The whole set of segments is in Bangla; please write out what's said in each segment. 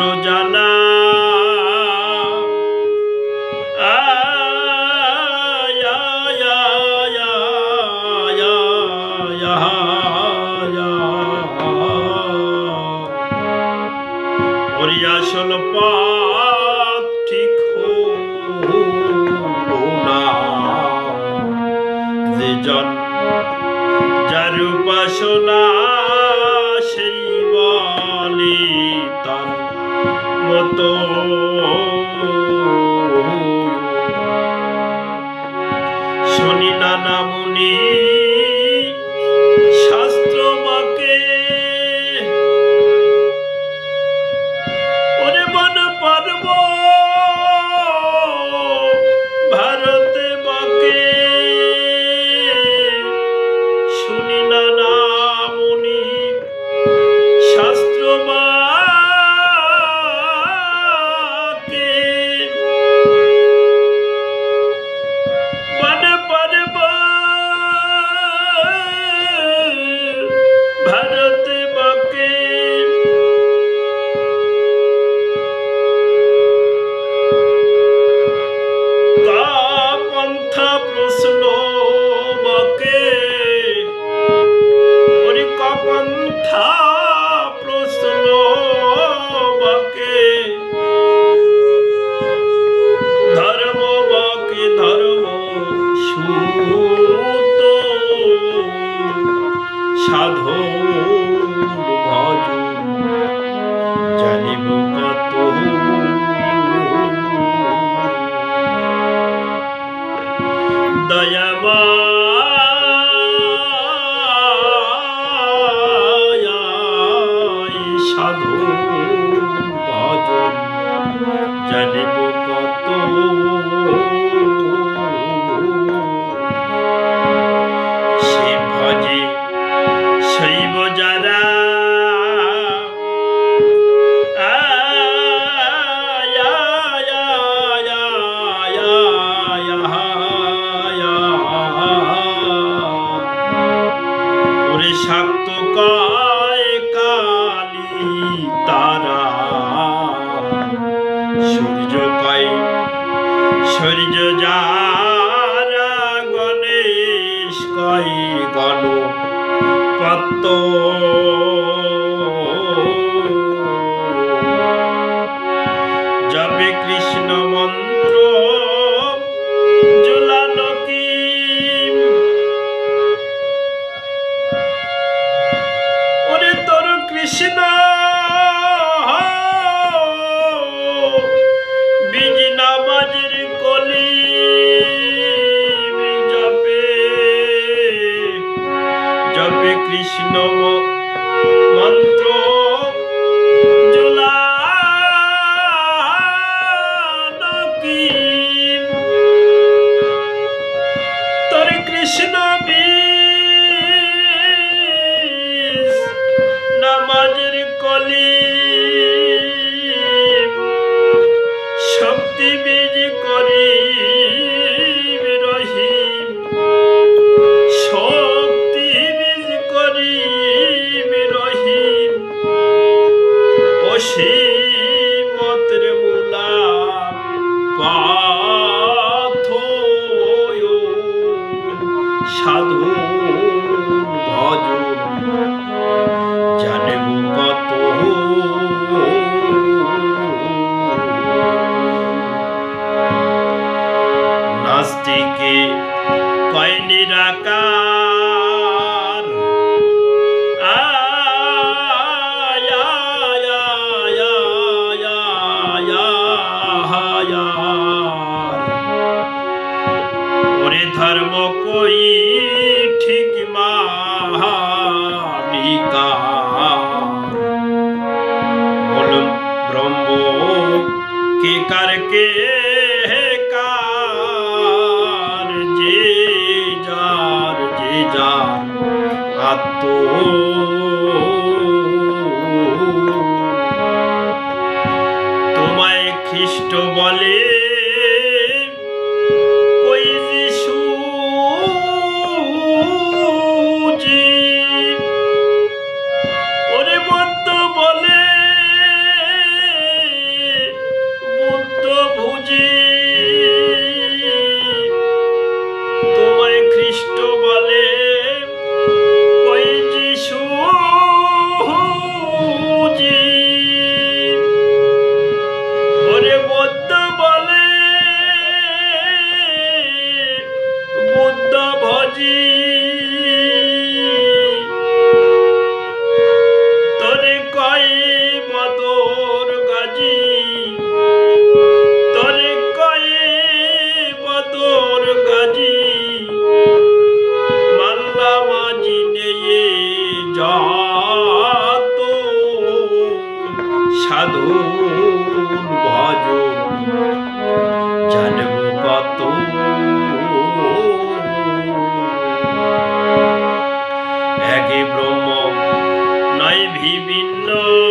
তোমার জ্বালা। জন যার উপাসনা সাধু ভজ জানিব কত দয়াবা সাধু ভজ জানিব পারত ধর্ম কই ঠিক বলুন ব্রহ্ম কে কার কে যার যে যার তোমায় খ্রিস্ট বলে minno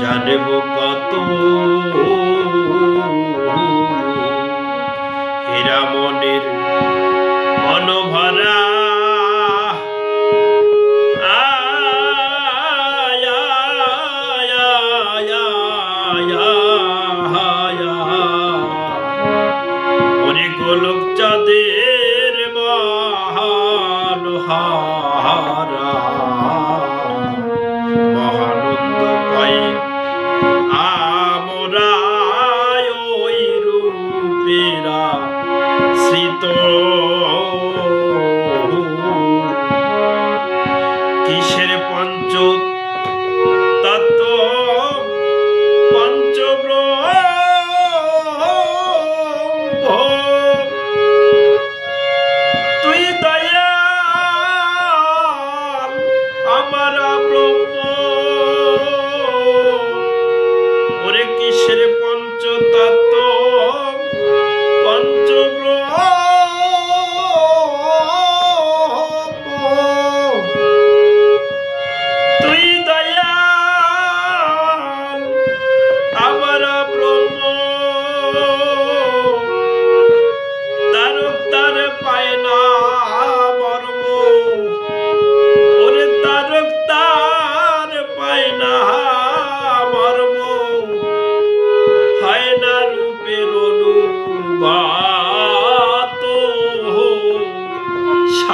জানব কত হীরা মনের মনোভরা para.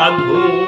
amador.